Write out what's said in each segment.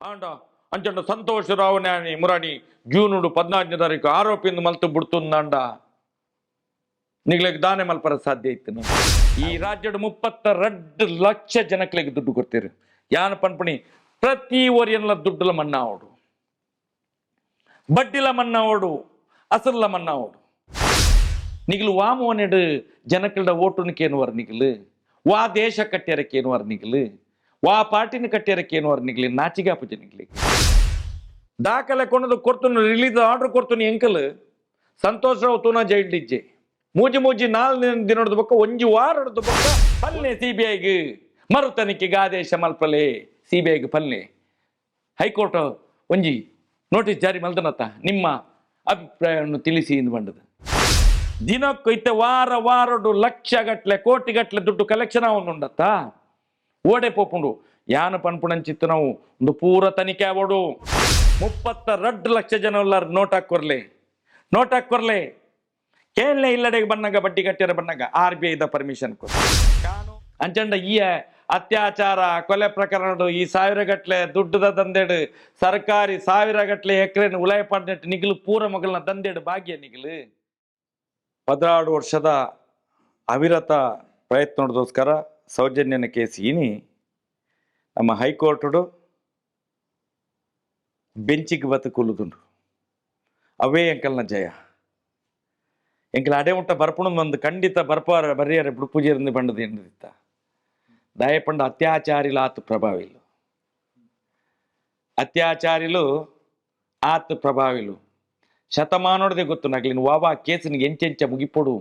And ಅಂಚಂಡ ಸಂತೋಷ ರಾವ್ ನ್ಯಾನಿ ಮುರಾಣಿ ಜೂನುಡು ಪದ್ನಾಲ್ಕನೇ ತಾರೀಕು ಆರೋಪಿಯಿಂದ ಮಲ್ತು ಬಿಡ್ತುಂದಾಂಡ ನಿಗ್ಲಿಗೆ ದಾನೆ ಮಲ್ಪರ ಸಾಧ್ಯ ಇತ್ತು ಈ ರಾಜ್ಯದ ಮುಪ್ಪತ್ತ ರಡ್ ಲಕ್ಷ ಜನಕ್ಲಿಗೆ ದುಡ್ಡು ಕೊಡ್ತೀರಿ. ಯಾನ ಪನ್ಪಣಿ ಪ್ರತಿ ಓರಿಯನ್ಲ ದುಡ್ಡುಲ ಮನ್ನಾ ಅವಡು ಬಡ್ಡಿಲ ಮನ್ನಾ ಓಡು ಅಸಲ್ಲ ಮನ್ನಾ ಓಡು. ನಿಗಿಲು ವಾಮೋನೆಡು ಜನಕ್ಕಳ ಓಟುನಿಕೇನು ವರ್ ನಿಗಿಲು? ವಾ ದೇಶ ಕಟ್ಟ್ಯರಕ್ಕೇನು ವರ್ ನಿಗಿಲು? ವಾ ಪಾರ್ಟಿನ ಕಟ್ಟ್ಯಾರಕ್ಕೇನುವರ್ ನಿಗ್ಲಿ ನಾಚಿಗಾಪುಜ ನಿಗ್ಲಿ. ದಾಖಲೆ ಕೊನದು ಕೊಡ್ತೀನಿ ರಿಲೀಸ್ ಆರ್ಡರ್ ಕೊಡ್ತೀನಿ ಎಂಕಲ್ ಸಂತೋಷ ರಾವ್, ತೂನ ಜೈಲ್ಡಿಜ್ಜೆ ಮೂಜಿ ಮೂಜಿ ನಾಲ್ಕು ದಿನದ ಬೊಕ್ಕ, ಒಂಜಿ ಹೊಡೆದ ಬಕ್ಕ, ಪಲ್ಲೆ ಸಿ ಬಿ ಐಗೆ ಮರು ತನಿಖೆಗೆ ಆದೇಶ ಮಲ್ಪಲೆ ಸಿ ಬಿ ಐಗೆ ಪಲ್ಲೆ. ಹೈಕೋರ್ಟ್ ಒಂಜಿ ನೋಟಿಸ್ ಜಾರಿ ಮಲ್ದನತ್ತ, ನಿಮ್ಮ ಅಭಿಪ್ರಾಯವನ್ನು ತಿಳಿಸಿ ಎಂದು ಬಂಡದ ದಿನಕ್ಕೂ ಇತ್ತೆ ವಾರ, ವಾರಡು ಲಕ್ಷ ಗಟ್ಲೆ ಕೋಟಿ ಗಟ್ಟಲೆ ದುಡ್ಡು ಕಲೆಕ್ಷನ್ ಅವನುಂಡತ್ತ ಓಡೆ ಪೋಪುಂಡು. ಯಾನ ಪನ್ಪುಣಂಚಿತ್ತು ನಾವು? ಒಂದು ಪೂರ ತನಿಖೆ ಆಗೋಡು. ಮುಪ್ಪತ್ತ ರಡ್ ಲಕ್ಷ ಜನ ನೋಟ್ ಹಾಕೊರ್ಲೆ ನೋಟ್ ಹಾಕೊರ್ಲೆ ಕೇಳಲೆ ಇಲ್ಲಡೆಗೆ ಬಣ್ಣಗ ಬಡ್ಡಿ ಕಟ್ಟಿರ ಬಣ್ಣಗ ಆರ್ ಬಿ ಐದ ಪರ್ಮಿಷನ್ ಕೊಡು. ಅಂಚಂಡ ಈ ಅತ್ಯಾಚಾರ ಕೊಲೆ ಪ್ರಕರಣಡು ಈ ಸಾವಿರ ಗಟ್ಲೆ ದುಡ್ಡದ ದಂದೆಡು ಸರ್ಕಾರಿ ಸಾವಿರ ಗಟ್ಲೆ ಎಕರೆನ ಉಳಯ ಪಡ್ನೆಟ್ಟು ನಿಗಿಲು ಪೂರ ಮಗಳನ್ನ ದಂದೆಡು ಭಾಗ್ಯ ನಿಗಿಲು. ಹದಿನಾರು ವರ್ಷದ ಅವಿರತ ಪ್ರಯತ್ನದೋಸ್ಕರ ಸೌಜನ್ಯನ ಕೇಸ್ ಇನಿ ನಮ್ಮ ಹೈಕೋರ್ಟುಡು ಬೆಂಚಿಗೆ ಬತ್ತು ಕುಲ್ಲುದುಂಡು ಅವೇ ಎಂಕಲ್ನ ಜಯ ಎಂಕಲ್ ಅಡೆ ಮುಟ್ಟ ಬರ್ಪುಣ ಒಂದು ಖಂಡಿತ ಬರ್ಪಾರ ಬರ್ರಿಯಾರ ఇప్పుడు ಪೂಜೆರಿಂದ ಬಂಡದು ಎಂದಿತ್ತ ದಯಪಂಡ ಅತ್ಯಾಚಾರಿಲು ಆತು ಪ್ರಭಾವಿಲು ಅತ್ಯಾಚಾರಿಲು ಆತು ಪ್ರಭಾವಿಲು ಶತಮಾನೋಡದೆ ಗೊತ್ತು ನಗ್ಲಿನ ವಾವಾ ಕೇಸಿನ ಎಂಚೆಂಚ ಮುಗಿಪೊಡು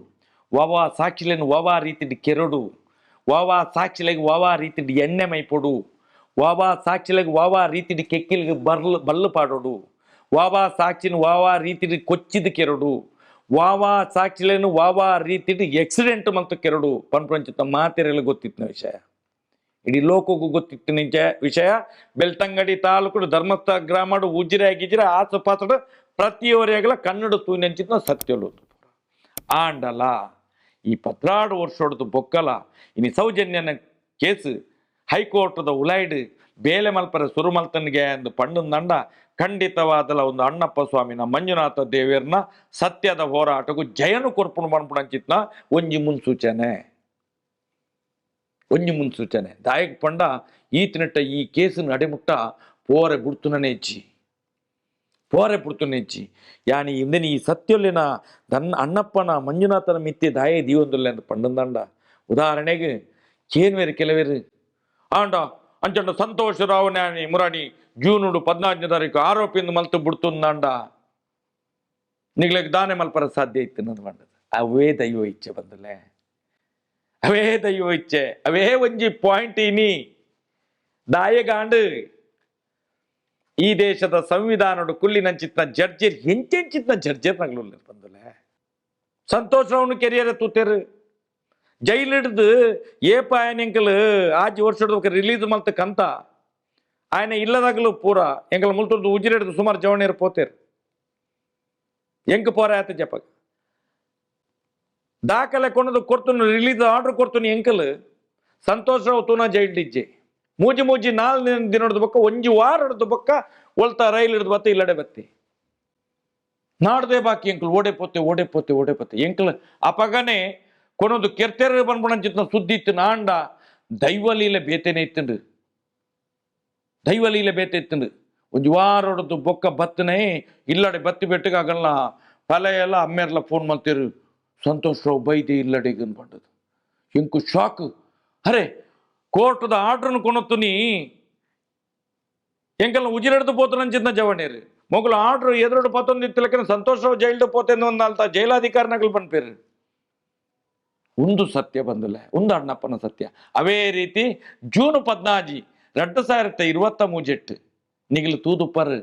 ವಾವಾ ಸಾಕ್ಷಿಲೇನು ವಾವಾ ರೀತಿಡಿ ಕೆರಡು ಸಾಕ್ಷಿಲೆಗೆ ವಾವಾ ರೀತಿಡಿ ಎಣ್ಣೆ ಮೈಪೊಡು ವಾವಾ ಸಾಕ್ಷಿಲೆಗೆ ವಾವಾ ರೀತಿಡಿ ಕೆಕ್ಕಿಲಿಗೆ ಬರ್ಲ್ ಬಲ್ಲು ಪಾಡೋಡು. ವಾವಾ ಸಾಕ್ಷಿನ ವಾವಾ ರೀತಿಡಿ ಕೊಚ್ಚಿದ ಕೆರಡು. ವಾವಾ ಸಾಕ್ಷಿಲೇನು ವಾವಾ ರೀತಿಡಿ ಎಕ್ಸಿಡೆಂಟ್ ಮತ್ತು ಕೆರಡು. ಪನ್ಪಂಚಿತ ಮಾತೆರೆಲ್ಲ ಗೊತ್ತಿತ್ತು ವಿಷಯ. ಇಡೀ ಲೋಕಕ್ಕೂ ಗೊತ್ತಿತ್ತು ನಿಜ ವಿಷಯ. ಬೆಳ್ತಂಗಡಿ ತಾಲೂಕು ಧರ್ಮಸ್ಥಳ ಗ್ರಾಮಡು ಉಜಿರೆ ಗಿಜಿರೆ ಆಸುಪಾಸಡು ಪ್ರತಿಯವರೆಗಲ ಕನ್ನಡ ತೂನೆಂಚಿನ ಸತ್ಯಲು ಆಂಡಲ. ಈ ಪದ್ನಾಡು ವರ್ಷೋಡದು ಬೊಕ್ಕಲ, ಇನಿ ಸೌಜನ್ಯನ ಕೇಸು, ಹೈಕೋರ್ಟ್ದ ಉಲಾಯ್ಡ್ ಬೇಲೆ ಮಲ್ಪರ ಸುರುಮಲ್ತನ್ಗೆ ಎಂದು ಪಂಡಂದಂಡ ಖಂಡಿತವಾದಲ ಒಂದು ಅಣ್ಣಪ್ಪ ಸ್ವಾಮಿನ ಮಂಜುನಾಥ ದೇವಿಯರ್ನ ಸತ್ಯದ ಹೋರಾಟಕ್ಕೂ ಜಯನು ಕೊರ್ಪುಣ್ ಬಂದ್ಬಿಡ ಅಂಚಿತ್ನ ಒಂಜಿ ಮುನ್ಸೂಚನೆ. ಒಂಜಿ ಮುನ್ಸೂಚನೆ. ದಾಯಕ ಪಂಡ ಈತನಿಟ್ಟ ಈ ಕೇಸ್ ನಡೆಮುಟ್ಟ ಪೋರೆ ಬುಡ್ತುನನೆ ಹೆಚ್ಚಿ ಪೋರೆ ಬುಡ್ತುನೆ ಹೆಚ್ಚಿ ಯಾನಿ ಇಂದಿನ ಈ ಸತ್ಯೊಲ್ಲಿನ ದನ್ನ ಅಣ್ಣಪ್ಪನ ಮಂಜುನಾಥನ ಮಿತ್ತಿ ದಾಯ ದೀವೊಂದುಲ್ಲೆ ಅಂತ ಪಂಡಂದಂಡ. ಉದಾಹರಣೆಗೆ, ಕೇನ್ವೇರು ಕೆಲವೇರು. ಆಂಡ ಅಂಚಂಡ ಸಂತೋಷ ರಾವಣಿ ಮುರಾಣಿ ಜೂನುಡು ಪದ್ನಾಲ್ಕನೇ ತಾರೀಕು ಆರೋಪಿಯಿಂದ ಮಲ್ತು ಬಿಡ್ತುಂದಾಂಡ. ನಿಗ್ಲಿಗೆ ದಾನೆ ಮಲ್ಪರ ಸಾಧ್ಯ ಇತ್ತು ನನ್ನ ಬಂಡದು ಅವೇ ದೈವ ಇಚ್ಛೆ ಬಂದಲೆ ಅವೇ ದೈವ ಇಚ್ಛೆ. ಅವೇ ಒಂಜಿ ಪಾಯಿಂಟ್ ಇನಿ. ದಾಯಗಾಂಡು ಈ ದೇಶದ ಸಂವಿಧಾನದ ಕುಲ್ಲಿನ ಚಿತ್ತ ಜಡ್ಜರ್ ಎಂಚೆನ್ ಚಿತ್ತ ಜಡ್ಜರ್ ನಗಲು ಬಂದಲ್ಲ ಸಂತೋಷ್ ರಾವ್ನು ಕೆರಿಯರ್ ತೂತೇರು ಜೈಲ್ ಹಿಡಿದು ಏಪ ಆಯನೆಂಕಲ್ ಆಜಿ ವರ್ಷದ ರಿಲೀಸ್ ಮಲ್ತಕ್ಕಂತ ಆಯನ ಇಲ್ಲದಾಗಲೂ ಪೂರ ಎಂಕಲ್ ಮುಲ್ತುರ್ದು ಉಜಿರೆಡ್ದು ಸುಮಾರು ಜವಣಿಯರು ಪೋತೇರು ಎಂಕ ಪೋರ ಆತ ಜಪಾಗ ದಾಖಲೆ ಕೊನದು ಕೊಡ್ತು ರಿಲೀಸ್ ಆರ್ಡರ್ ಕೊಡ್ತೀನಿ ಎಂಕಲ್ ಸಂತೋಷ್ ರಾವ್ ತೂನ ಜೈಲ್ ಡಿಜ್ಜೆ ಮೂಜಿ ಮೂಜಿ ನಾಲ್ ದಿನದ ಬೊಕ್ಕ, ಒಂಜಿ ವಾರದ ಬಕ್ಕ ಒಳ್ತ ರೈಲ್ ಹಿಡಿದು ಬತ್ತೆ, ಇಲ್ಲಡೆ ಬತ್ತಿ. ನಾಡ್ದೆ ಬಾಕಿ ಎಂಕಲ್ ಓಡೆ ಪೋತೆ ಓಡೆ ಪೋತೆ ಓಡೆ ಪೋತೆ. ಎಂಕಲ್ ಅಪಗನೆ ಕೊನೊಂದು ಕೆರ್ತೆರ ಬಂದ್ಬಿಡಂಚಿತ್ನ ಸುದ್ದಿ ಇತ್ತು ನಾಂಡ ದೈವಲೀಲೆ ಬೇತೆನೆ ಇತ್ತಂಡು ದೈವಲೀಲೆ ಬೇತೆ ಇತ್ತಂಡು ಒಂಜಿ ಹೊಡೆದು ಬೊಕ್ಕ ಬತ್ತನೆ, ಇಲ್ಲಡೆ ಬತ್ತಿ ಬೆಟ್ಟಗೆ ಆಗಲ್ಲ ಪಲೆ ಎಲ್ಲ ಅಮ್ಮೆರ್ಲ ಫೋನ್ ಮಾಡ್ತೀರು ಸಂತೋಷ್ ರಾವ್ ಬೈದೆ ಇಲ್ಲಡೆಗೆ ಅನ್ಪಂಡದು ಎಂಕು ಶಾಕ್. ಅರೆ ಕೋರ್ಟ್ದ ಆರ್ಡರ್ನು ಕೊನೊತ್ತು ನೀ ಎಂಕಲ್ನ ಉಜಿರೆಡ್ದು పోతున్న జవనేరు మొగలు ఆర్డర్ ఎదురుడు పోతుంది తిలకన సంతోషరావు జైలు పోతుంది ఉందాల్త జైలాధికారి నగలు పనిపేరు ಒಂದು ಸತ್ಯ ಬಂದಲೆ ಒಂದು ಅಣ್ಣಪ್ಪನ ಸತ್ಯ ಅವೇ ರೀತಿ ಜೂನ್ ಪದ್ನಾಜಿ ಎರಡು ಸಾವಿರದ ಇರುವತ್ತ ಮೂಜೆಟ್ಟು ನಿಗಿಲು ತೂದುಪರ್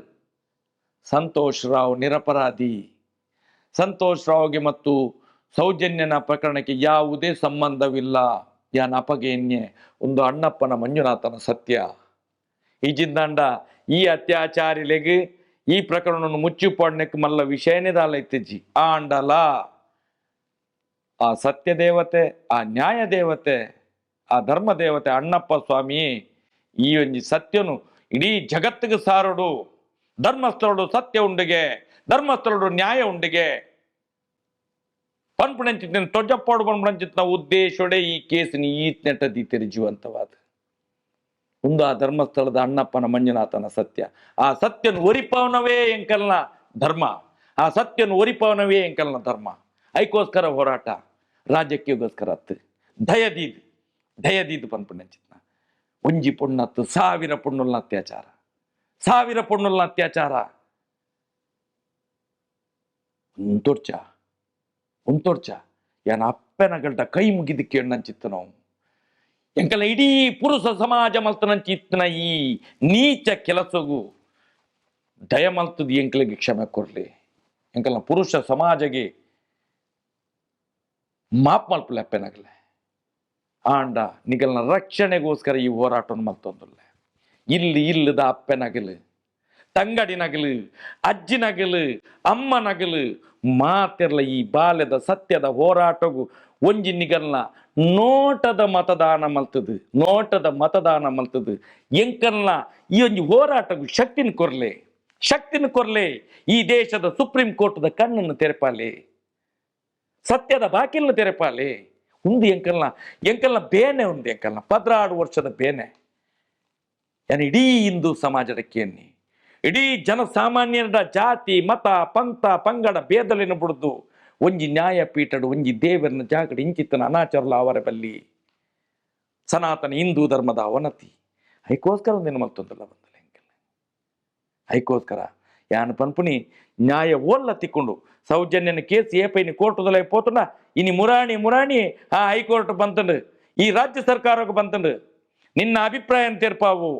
ಸಂತೋಷ್ ರಾವ್ ನಿರಪರಾಧಿ ಸಂತೋಷ್ ರಾವ್ಗೆ ಮತ್ತು ಸೌಜನ್ಯನ ಪ್ರಕರಣಕ್ಕೆ ಯಾವುದೇ ಸಂಬಂಧವಿಲ್ಲ ಯಾನ ಅಪಗೇನ್ಯೆ ಒಂದು ಅಣ್ಣಪ್ಪನ ಮಂಜುನಾಥನ ಸತ್ಯ ಈ ಜಿಂದಾಂಡ ಈ ಅತ್ಯಾಚಾರಿಲೆಗೆ ಈ ಪ್ರಕರಣವನ್ನು ಮುಚ್ಚಿಪಾಡ್ನಕ್ಕೆ ಮಲ್ಲ ವಿಷಯನೇ ದಾಲೈತಿಜ್ಜಿ ಆ ಅಂಡಲ ಆ ಸತ್ಯ ದೇವತೆ ಆ ನ್ಯಾಯ ದೇವತೆ ಆ ಧರ್ಮ ದೇವತೆ ಅಣ್ಣಪ್ಪ ಸ್ವಾಮಿ ಈ ಒಂಜಿ ಸತ್ಯನು ಇಡೀ ಜಗತ್ತಿಗೆ ಸಾರಡು ಧರ್ಮಸ್ಥಳಡು ಸತ್ಯ ಉಂಡಿಗೆ ಧರ್ಮಸ್ಥಳಡು ನ್ಯಾಯ ಉಂಡಿಗೆ ಪನ್ಪುಣಂಚಿತ್ತಿನ ತೊಜಪ್ಪಾಡು ಪನ್ಪುಣಂಚಿತ್ತಿನ ಉದ್ದೇಶೋಡೆ ಈ ಕೇಸಿನ ಈ ನೆಟ್ಟದೀತಿರಿ ಜೀವಂತವಾದ ಒಂದು ಆ ಧರ್ಮಸ್ಥಳದ ಅಣ್ಣಪ್ಪನ ಮಂಜುನಾಥನ ಸತ್ಯ. ಆ ಸತ್ಯನ ಒರಿಪವನವೇ ಎಂಕಲ್ನ ಧರ್ಮ. ಆ ಸತ್ಯನ ಒರಿಪವನವೇ ಎಂಕಲ್ನ ಧರ್ಮ. ಐಕೋಸ್ಕರ ಹೋರಾಟ ರಾಜಕೀಯಗೋಸ್ಕರ ಅತ್ತು ದಯದೀದ್ ದಯದೀದ್ ಪನ್ಪುಣಂಚಿತ್ನ ಒಂಜಿ ಪುಣ್ಣತ್ತು ಸಾವಿರ ಪುಣ್ಣುಲ್ನ ಅತ್ಯಾಚಾರ. ಸಾವಿರ ಪುಣ್ಣುಲ್ನ ಅತ್ಯಾಚಾರ. ಉಂತೊಡ್ಚ ಉಂತೊಡ್ಚ ಯಾನ ಅಪ್ಪೆನಗಲ್ಡ ಕೈ ಮುಗಿದಕ್ಕೆ ಎಣ್ಣಂಚಿತ್ತು ನಾವು. ಎಂಕಲ ಇಡೀ ಪುರುಷ ಸಮಾಜ ಮಲ್ತನಂಚಿತ್ತಿನ ಈ ನೀಚ ಕೆಲಸಗೂ ದಯ ಮಲ್ತದ ಎಂಕಲಿಗೆ ಕ್ಷಮೆ ಕೊರ್ಲಿ ಎಂಕಲ್ನ ಪುರುಷ ಸಮಾಜಗೆ ಮಾಪ್ ಮಲ್ಪಲೆ ಅಪ್ಪೆನಗಲೆ. ಆಂಡ ನಿಗಲ್ನ ರಕ್ಷಣೆಗೋಸ್ಕರ ಈ ಹೋರಾಟವನ್ನು ಮಲ್ತೊಂದುಲ್ಲೆ. ಇಲ್ಲಿ ಇಲ್ಲದ ಅಪ್ಪೆನಗಲು. ತಂಗಡಿನಗಲು ಅಮ್ಮ ನಗಲು ಮಾತಿರಲ ಈ ಬಾಲ್ಯದ ಸತ್ಯದ ಹೋರಾಟವು ಒಂಜಿ ನಿಗಲ್ನ ನೋಟದ ಮತದಾನ ಮಲ್ತದು, ನೋಟದ ಮತದಾನ ಮಲ್ತದು. ಎಂಕಲ್ನ ಈ ಒಂಜಿ ಹೋರಾಟಗೂ ಶಕ್ತಿನ ಕೊರ್ಲೆ ಶಕ್ತಿನ ಕೊರ್ಲೆ ಈ ದೇಶದ ಸುಪ್ರೀಂ ಕೋರ್ಟ್ದ ಕಣ್ಣನ್ನು ತೆರೆಪಾಲೆ, ಸತ್ಯದ ಬಾಕಿಲ್ನ ತೆರೆಪಾಲೆ. ಉಂದು ಎಂಕಲ್ನ ಎಂಕಲ್ನ ಬೇನೆ ಉಂದು ಎಂಕಲ್ನ, ಪದ್ರಾಡು ವರ್ಷದ ಬೇನೆ. ಯಾನ್ ಇಡೀ ಹಿಂದೂ ಸಮಾಜದ ಕೇನ್ನಿ. ಇಡೀ ಜನಸಾಮಾನ್ಯರ ಜಾತಿ, ಮತ, ಪಂಥ, ಪಂಗಡ ಭೇದಲಿನ ಬಿಡುದು? ಒಂಜಿ ನ್ಯಾಯಪೀಠಡು, ಒಂಜಿ ದೇವರನ ಜಾಗಡ ಇಂಚಿತ್ತನ ಅನಾಚರಲ ಅವರ ಬಲ್ಲಿ. ಸನಾತನ ಹಿಂದೂ ಧರ್ಮದ ಅವನತಿ. ಅದಕ್ಕೋಸ್ಕರ ನಿನ್ನ ಮಲ್ತೊಂದಲ್ಲ ಬಂದಲ್ಲ ಹೆಂಗಿಲ್ಲ ಅದಕ್ಕೋಸ್ಕರ ಯಾನ ಪನ್ಪುನಿ ನ್ಯಾಯ ಓಲ್ಲ ತಿಕ್ಕೊಂಡು ಸೌಜನ್ಯನ ಕೇಸ್ ಏಪೈನ ಕೋರ್ಟದಲ್ಲಿ ಪೋತನ, ಇನಿ ಮುರಾಣಿ ಮುರಾಣಿ, ಆ ಹೈಕೋರ್ಟ್ ಬಂತಂಡು ಈ ರಾಜ್ಯ ಸರ್ಕಾರಕ್ಕೆ ಬಂತಂಡು ನಿನ್ನ ಅಭಿಪ್ರಾಯ ತೇರ್ಪಾವು.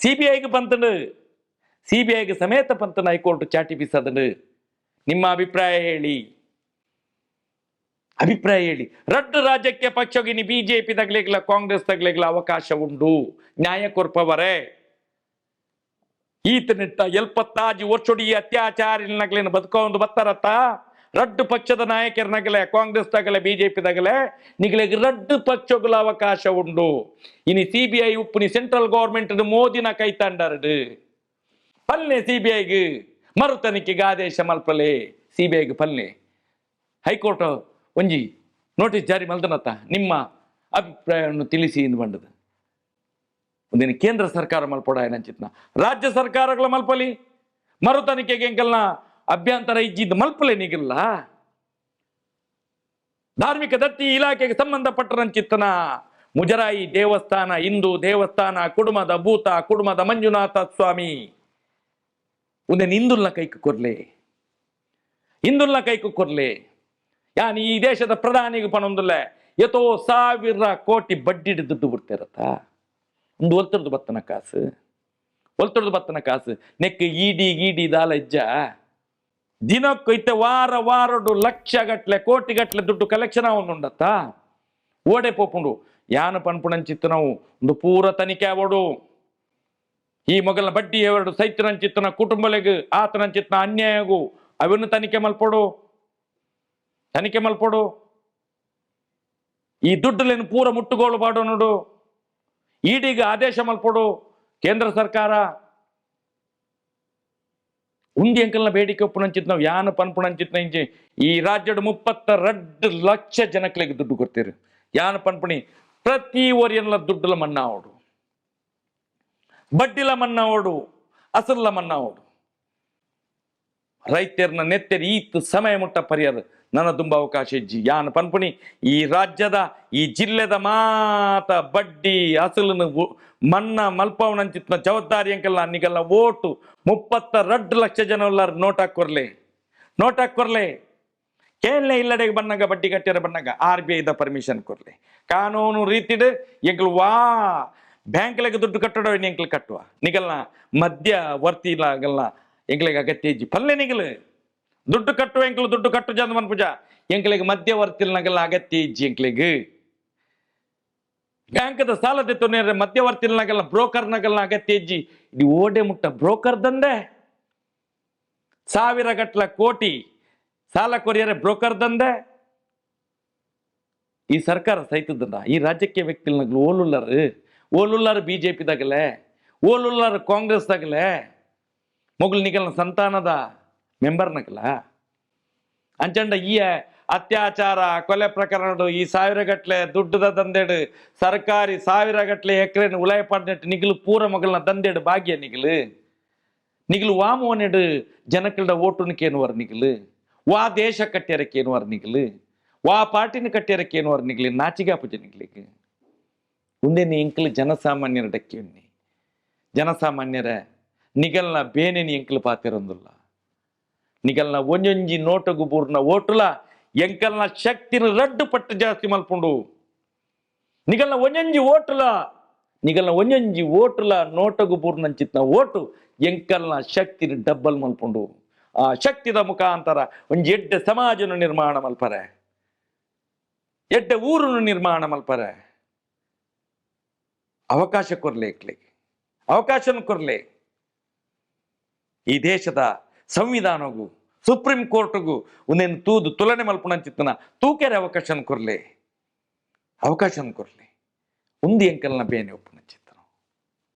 ಸಿ ಗೆ ಐಗೆ ಬಂತಂಡು ಸಿ ಬಿ ಐಗೆ ಸಮೇತ ಪಂತನ ಹೈಕೋರ್ಟ್ ಚಾಟಿ ಬೀಸದನು ನಿಮ್ಮ ಅಭಿಪ್ರಾಯ ಹೇಳಿ. ಅಭಿಪ್ರಾಯ ಹೇಳಿ. ರಡ್ಡು ರಾಜ್ಯಕ್ಕೆ ಪಕ್ಷಗಿನಿ ಬಿಜೆಪಿ ತಗಲಿಗ್ಲ ಕಾಂಗ್ರೆಸ್ ತಗಲಿಗ್ಲ ಅವಕಾಶ ಉಂಡು. ನ್ಯಾಯ ಕೊರ್ಪವರೇ ಈತನಿಟ್ಟ ಎಲ್ಪತ್ತಾಜಿ ವರ್ಷೊಡಿ ಅತ್ಯಾಚಾರಿನಗ್ಲೇನು ಬದುಕೊಂಡು ಬತ್ತಾರತ್ತ? ರಡ್ಡು ಪಕ್ಷದ ನಾಯಕರನ್ನಾಗಲೇ ಕಾಂಗ್ರೆಸ್ ಬಿ ಬಿಜೆಪಿ ಪಿದಾಗಲೇ ನಿಗಳಿಗೆ ರಡ್ಡು ಪಕ್ಷಗಳ ಅವಕಾಶ ಉಂಡು ಇನಿ ಸಿ ಬಿ ಐ ಉಪ್ಪುನಿ ಸೆಂಟ್ರಲ್ ಗೌರ್ಮೆಂಟ್ ಮೋದಿನ ಕೈ ತಂಡರಡು ಪಲ್ಲೆ ಸಿ ಬಿ ಐಗೆ ಮರು ತನಿಖೆಗೆ ಆದೇಶ ಮಲ್ಪಲೆ. ಸಿ ಬಿ ಐಗೆ ಪಲ್ಲೆ. ಹೈಕೋರ್ಟ್ ಒಂಜಿ ನೋಟಿಸ್ ಜಾರಿ ಮಲ್ದನತ್ತ, ನಿಮ್ಮ ಅಭಿಪ್ರಾಯವನ್ನು ತಿಳಿಸಿ ಎಂದು ಬಂಡದ ಒಂದಿನ ಕೇಂದ್ರ ಸರ್ಕಾರ ಮಲ್ಪಡ ಏನಂಚಿತ್ನ ರಾಜ್ಯ ಸರ್ಕಾರಗಳ ಮಲ್ಪಲಿ. ಮರು ತನಿಖೆಗೆ ಎಂಕಲ್ನ ಅಭ್ಯಂತರ ಇಜ್ಜಿದ್ದು ಮಲ್ಪಲೆ ನಿಗಿಲ್ಲ ಧಾರ್ಮಿಕ ದತ್ತಿ ಇಲಾಖೆಗೆ ಸಂಬಂಧಪಟ್ಟರ ಚಿತ್ತನ. ಮುಜರಾಯಿ ದೇವಸ್ಥಾನ, ಹಿಂದೂ ದೇವಸ್ಥಾನ, ಕುಡುಮದ ಭೂತ, ಕುಡುಮದ ಮಂಜುನಾಥ ಸ್ವಾಮಿ. ಒಂದೇ ಹಿಂದುಲ್ನ ಕೈಕು ಕೊರ್ಲೆ. ಹಿಂದುಲ್ನ ಕೈಕು ಕೊರ್ಲೆ. ಯಾನ್ ಈ ದೇಶದ ಪ್ರಧಾನಿಗೆ ಪಣೊಂದಲ್ಲ, ಎತೋ ಸಾವಿರ ಕೋಟಿ ಬಡ್ಡಿ ದುಡ್ಡು ಬಿಡ್ತಿರತ್ತ. ಒಂದು ಒಲ್ತರದು ಬತ್ತನ ಕಾಸು. ಒಲ್ತರದು ಬತ್ತನ ಕಾಸು. ನೆಕ್ ಈಡಿ ಗೀಡಿ ದಾಲಜ್ಜ. ದಿನಕ್ಕೈತೆ ವಾರ ವಾರಡು ಲಕ್ಷ ಗಟ್ಲೆ ಕೋಟಿ ಗಟ್ಲೆ ದುಡ್ಡು ಕಲೆಕ್ಷನ್ ಅವನುಂಡತ್ತ ಓಡೆ ಪೋಪುಂಡು. ಯಾನ ಪನ್ಪುಣಂಚಿತ್ತು ನಾವು? ಒಂದು ಪೂರ ತನಿಖೆ ಅವಡು ಈ ಮೊಗಲ ಬಡ್ಡಿ ಎರಡು ಸೈತನಂಚಿತ್ತನ ಕುಟುಂಬಲೆಗ್ ಆತನಂಚಿತ್ತನ ಅನ್ಯಾಯಗು. ಅವನ್ನು ತನಿಖೆ ಮಲ್ಪಡು. ತನಿಖೆ ಮಲ್ಪಡು. ಈ ದುಡ್ಡಲೇನು ಪೂರ ಮುಟ್ಟುಗೋಳು ಬಾಡು ನೋಡು. ಈಡಿಗೆ ಆದೇಶ ಮಲ್ಪಡು. ಕೇಂದ್ರ ಸರ್ಕಾರ ಉಂದಿ ಅಂಕಲ್ನ ಬೇಡಿಕೆ ಒಪ್ಪುನಂಚಿತ್ ನಾವು, ಯಾನ ಪನ್ಪುಣಂಚಿತ್ ಇಂಚಿ, ಈ ರಾಜ್ಯದ ಮುಪ್ಪತ್ತ ರಡ್ ಲಕ್ಷ ಜನಕ್ಕಲಿಗೆ ದುಡ್ಡು ಕೊಡ್ತೀರಿ. ಯಾನ ಪನ್ಪುಣಿ ಪ್ರತಿ ಒರಿಯನ್ಲ ದುಡ್ಡುಲ ಮನ್ನಾ ಓಡು. ಬಡ್ಡಿಲ ಮನ್ನಾ ಓಡು ಅಸಲ್ಲ ಮನ್ನಾ ರೈತರನ್ನ ನೆತ್ತರಿ, ಈತ್ ಸಮಯ ಮುಟ್ಟ ಪರಿಹಾರ ನನ್ನ ತುಂಬ ಅವಕಾಶ ಇಜ್ಜಿ. ಯಾನ್ ಪನ್ಪುಣಿ, ಈ ರಾಜ್ಯದ, ಈ ಜಿಲ್ಲೆದ ಮಾತ ಬಡ್ಡಿ ಅಸಲು ಮನ್ನ ಮಲ್ಪವನ ಮಲ್ಪವನಂಚಿತ್ನ ಜವಾಬ್ದಾರಿ ಅಂಕಲ್ಲ ನಿಗಲ್ಲ ಓಟು. ಮುಪ್ಪತ್ತ ರಡ್ಡು ಲಕ್ಷ ಜನ ಎಲ್ಲಾರು ನೋಟ್ ಹಾಕೊರ್ಲೆ ನೋಟ್ ಹಾಕೊರ್ಲೆ ಕೇಳಲೆ ಇಲ್ಲಡೆಗೆ ಬಣ್ಣಗ ಬಡ್ಡಿ ಕಟ್ಟಿರ ಬಣ್ಣಗ ಆರ್ ಬಿ ಐದ ಪರ್ಮಿಷನ್ ಕೊರ್ಲೆ. ಕಾನೂನು ರೀತಿಡ್ ಎಂಕ್ಲು ವಾ, ಬ್ಯಾಂಕ್ಲೆಗೆ ದುಡ್ಡು ಕಟ್ಟಡೋ ಎಂಕ್ಲು ಕಟ್ಟುವ ನಿಗಲ್ನ ಮಧ್ಯವರ್ತಿ ಇಲ್ಲಾಗಲ್ಲ ಎಂಕ್ಲಿಗೆ ಅಗತ್ಯ ಇಜ್ಜಿ. ಪಲ್ಲೆ ನಿಗಲು. ದುಡ್ಡು ಕಟ್ಟುವ ಎಂಕ್ಲು ದುಡ್ಡು ಕಟ್ಟು ಚಂದ್ರಮನ್ ಮನ್ಪುಜ ಎಂಕ್ಲಿಗೆ ಮಧ್ಯವರ್ತಿಲ್ನಾಗಲ್ಲ ಅಗತ್ಯ ಇಜ್ಜಿ ಎಂಕ್ಲಿಗೆ. ಬ್ಯಾಂಕದ ಸಾಲದ ತೊಂದರೆ ಬ್ರೋಕರ್ ಬ್ರೋಕರ್ನಾಗಲ್ಲ ಅಗತ್ಯ ಇಜ್ಜಿ. ಇದು ಓಡೆ ಮುಟ್ಟ ಬ್ರೋಕರ್ ದಂದೆ. ಸಾವಿರ ಗಟ್ಲ ಕೋಟಿ ಸಾಲ ಕೊರಿಯರೆ ಬ್ರೋಕರ್ ದಂದೆ. ಈ ಸರ್ಕಾರ ಸೈತದನ್ನ ಈ ರಾಜ್ಯಕ್ಕೆ ವ್ಯಕ್ತಿಲ್ನಾಗ್ಲು ಓಲುಲ್ಲರು. ಓಲುಲ್ಲರು ಬಿ ಜೆ ಪಿದಾಗಲೇ ಓಲುಲ್ಲರ್ ಕಾಂಗ್ರೆಸ್ದಾಗಲೇ. ಮೊಗಲ್ ನಿಗಲ್ನ ಸಂತಾನದ ಮೆಂಬರ್ನಕಲ ಅಂಚಂಡ ಈ ಅತ್ಯಾಚಾರ, ಕೊಲೆ ಪ್ರಕರಣಡು ಈ ಸಾವಿರಗಟ್ಲೆ ದುಡ್ಡದ ದಂದೆಡು ಸರ್ಕಾರಿ ಸಾವಿರಗಟ್ಲೆ ಎಕರೆನ ಉಲಾಯ ಪಡ್ನೆಟ್ಟು ನಿಗಿಲು ಪೂರ ಮಗಳನ್ನ ದಂದೆಡು ಭಾಗ್ಯ ನಿಗಿಲು. ನಿಗಿಲು ವಾಮೋನೆಡು ಜನಕಲ್ಡ ಓಟುನಿಕೇನುವರ್ ನಿಗಿಲು. ವಾ ದೇಶ ಕಟ್ಟ್ಯಾರಕ್ಕೇನುವರ್ ನಿಗಿಲು. ವಾ ಪಾರ್ಟಿನ ಕಟ್ಟ್ಯಾರಕ್ಕೇನುವರ್ ನಿಗಿಲು ನಾಚಿಗಾಪುಜ ನಿಗ್ಲಿಕ್ಕೆ. ನೀ ಎಂಕಲು ಜನಸಾಮಾನ್ಯರ ಡಕ್ಕಿಯುನ್ನಿ. ಜನಸಾಮಾನ್ಯರ ನಿಗಲ್ನ ಬೇನೆನಿ ಎಂಕಲು ಪಾತಿರೊಂದುಲ್ಲ. ನಿಗಲ್ನ ಒಂಜೊಂಜಿ ನೋಟಗು ಪೂರ್ಣ ಓಟುಲ, ಎಂಕಲ್ನ ಶಕ್ತಿನ ರಡ್ಡು ಪಟ್ಟು ಜಾಸ್ತಿ ಮಲ್ಪುಂಡು. ನಿಗಲ್ನ ಒಂಜೊಂಜಿ ಓಟುಲ, ನಿಗಲ್ನ ಒಂಜೊಂಜಿ ಓಟುಲ ನೋಟಗು ಪೂರ್ಣಂಚಿತ್ನ ಓಟು, ಎಂಕಲ್ನ ಶಕ್ತಿನ ಡಬ್ಬಲ್ ಮಲ್ಪುಂಡು. ಆ ಶಕ್ತಿದ ಮುಖಾಂತರ ಒಂಜಿ ಎಡ್ಡೆ ಸಮಾಜನ ನಿರ್ಮಾಣ ಮಲ್ಪರೆ. ಎಡ್ಡೆ ಊರನ್ನು ನಿರ್ಮಾಣ ಮಲ್ಪರೆ. ಅವಕಾಶ ಕೊರ್ಲೆ ಇಕ್ಲಿಗೆ ಅವಕಾಶನ ಕೊರ್ಲೆ. ಈ ದೇಶದ ಸಂವಿಧಾನಗೂ, ಸುಪ್ರೀಂ ಕೋರ್ಟ್ಗೂ ಒಂದೇನು ತೂದು ತುಲನೆ ಮಲ್ಪುಣಂಚಿತ್ತನ ತೂಕೆರೆ ಅವಕಾಶನ ಕೊರ್ಲೆ ಅವಕಾಶನ ಕೊರ್ಲೆ. ಉಂದಿ ಎಂಕಲ್ನ ಬೇನೆ ಒಪ್ಪು